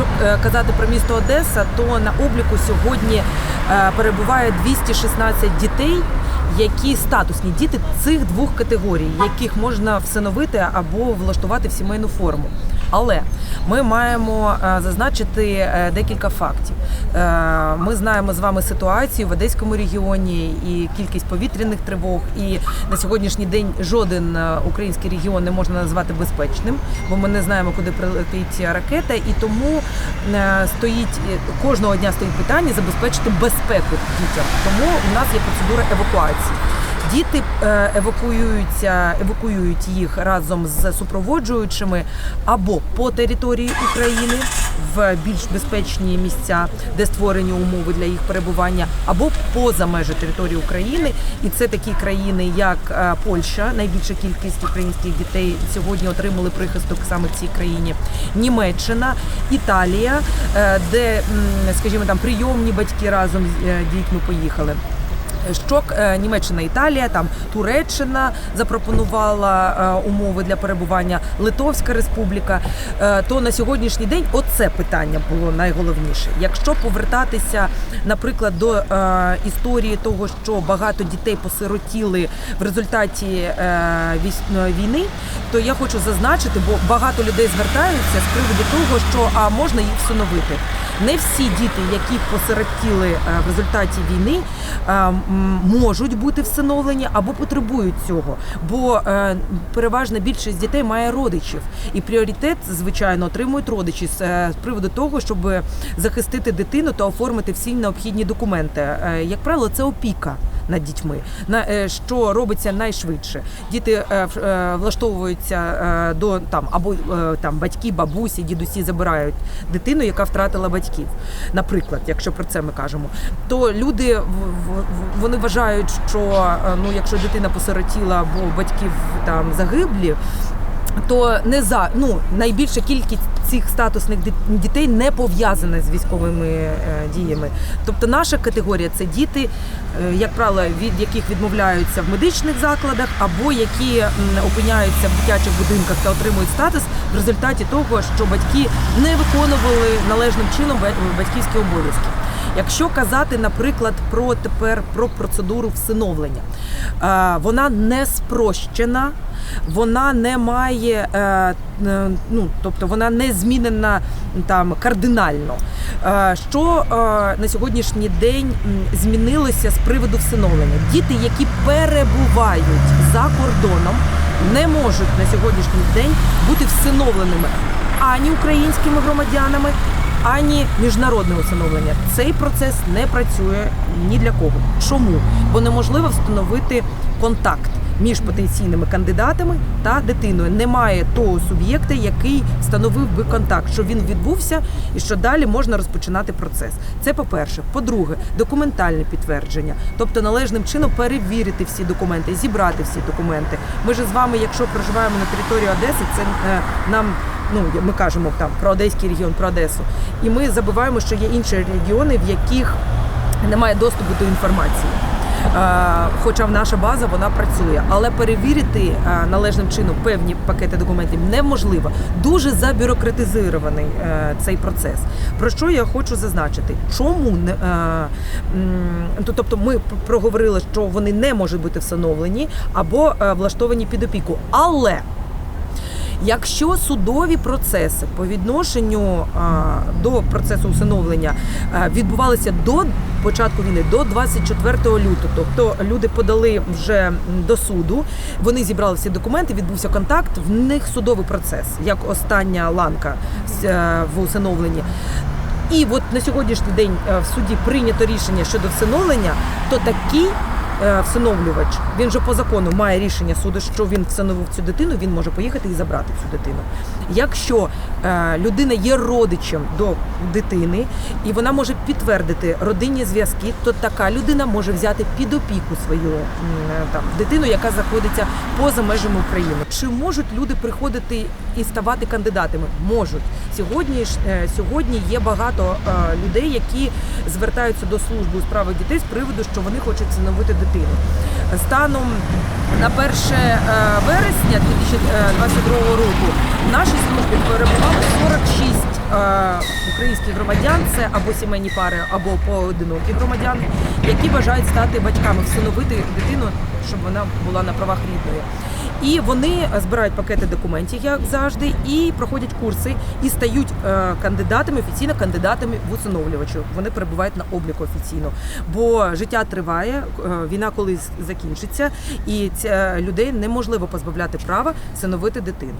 якщо е, казати про місто Одеса, то на обліку сьогодні е, перебуває 216 дітей, які статусні діти цих двох категорій, яких можна всиновити або влаштувати в сімейну форму. Але ми маємо е, зазначити е, декілька фактів. Е, Ми знаємо з вами ситуацію в Одеському регіоні і кількість повітряних тривог. І на сьогоднішній день жоден український регіон не можна назвати безпечним, бо ми не знаємо, куди прилетить ракета, і тому стоїть кожного дня стоїть питання забезпечити безпеку дітям. Тому у нас є процедура евакуації. Діти е, евакуюються, евакуюють їх разом з супроводжуючими або по території України в більш безпечні місця, де створені умови для їх перебування, або поза межі території України. І це такі країни, як е, Польща, найбільша кількість українських дітей сьогодні отримали прихисток саме в цій країні, Німеччина, Італія, е, де, скажімо, там прийомні батьки разом з дітьми поїхали. Що е, Німеччина, Італія, там Туреччина запропонувала е, умови для перебування, Литовська Республіка. Е, То на сьогоднішній день оце питання було найголовніше. Якщо повертатися, наприклад, до історії того, що багато дітей посиротіли в результаті війни, то я хочу зазначити, бо багато людей звертаються з приводу того, що а можна їх всиновити. Не всі діти, які посиротіли е, в результаті війни, е, можуть бути всиновлені або потребують цього. Бо е, переважна більшість дітей має родичів, і пріоритет, звичайно, отримують родичі з, приводу того, щоб захистити дитину та оформити всі необхідні документи. Як правило, це опіка. Над дітьми, е, що робиться найшвидше. Діти е, е, влаштовуються до там або там батьки, бабусі, дідусі забирають дитину, яка втратила батьків. Наприклад, якщо про це ми кажемо, то люди вони вважають, що ну якщо дитина посиротіла або батьків там загиблі. То не за ну найбільша кількість цих статусних ді- дітей не пов'язана з військовими е, діями. Тобто наша категорія це діти, е, як правило, від яких відмовляються в медичних закладах, або які опиняються в дитячих будинках та отримують статус в результаті того, що батьки не виконували належним чином батьківські обов'язки. Якщо казати, наприклад, про тепер про процедуру всиновлення, е, вона не спрощена, вона не має, е, е, ну тобто вона не змінена там кардинально. Що на сьогоднішній день змінилося з приводу всиновлення? Діти, які перебувають за кордоном, не можуть на сьогоднішній день бути всиновленими ані українськими громадянами, ані міжнародне усиновлення. Цей процес не працює ні для кого. Чому? Бо неможливо встановити контакт між потенційними кандидатами та дитиною. Немає того суб'єкта, який встановив би контакт, що він відбувся і що далі можна розпочинати процес. Це по-перше. По-друге, документальне підтвердження, тобто належним чином перевірити всі документи, зібрати всі документи. Ми ж з вами, якщо проживаємо на території Одеси, це е, нам. Ну, ми кажемо там про Одеський регіон, про Одесу, і ми забуваємо, що є інші регіони, в яких немає доступу до інформації. Хоча в наша база вона працює, але перевірити належним чином певні пакети документів неможливо. Дуже забюрократизований е, цей процес. Про що я хочу зазначити? Чому не е, тобто ми проговорили, що вони не можуть бути всиновлені або е, влаштовані під опіку, але Якщо судові процеси по відношенню до процесу усиновлення відбувалися до початку війни, до 24 лютого, тобто люди подали вже до суду, вони зібрали всі документи, відбувся контакт, в них судовий процес, як остання ланка е, в усиновленні. І от на сьогоднішній день е, в суді прийнято рішення щодо всиновлення, то такий е, всиновлювач, він же по закону має рішення суду, що він всиновив цю дитину, він може поїхати і забрати цю дитину. Якщо е, людина є родичем до дитини і вона може підтвердити родинні зв'язки, то така людина може взяти під опіку свою е, там дитину, яка знаходиться поза межами України. Чи можуть люди приходити і ставати кандидатами? Можуть сьогодні. е, Сьогодні є багато е, людей, які звертаються до служби у справах дітей з приводу, що вони хочуть всиновити дитину. Станом на 1 е, вересня 2022 року в нашій службі перебувало 46 е, українських громадян, це або сімейні пари, або поодинокі громадяни, які бажають стати батьками, всиновити дитину, щоб вона була на правах рідної. І вони збирають пакети документів, як завжди, і проходять курси і стають е, кандидатами, офіційно кандидатами в усиновлювачу. Вони перебувають на обліку офіційно. Бо життя триває, е, війна колись закінчиться, і ця людей неможливо позбавляти права всиновити дитину.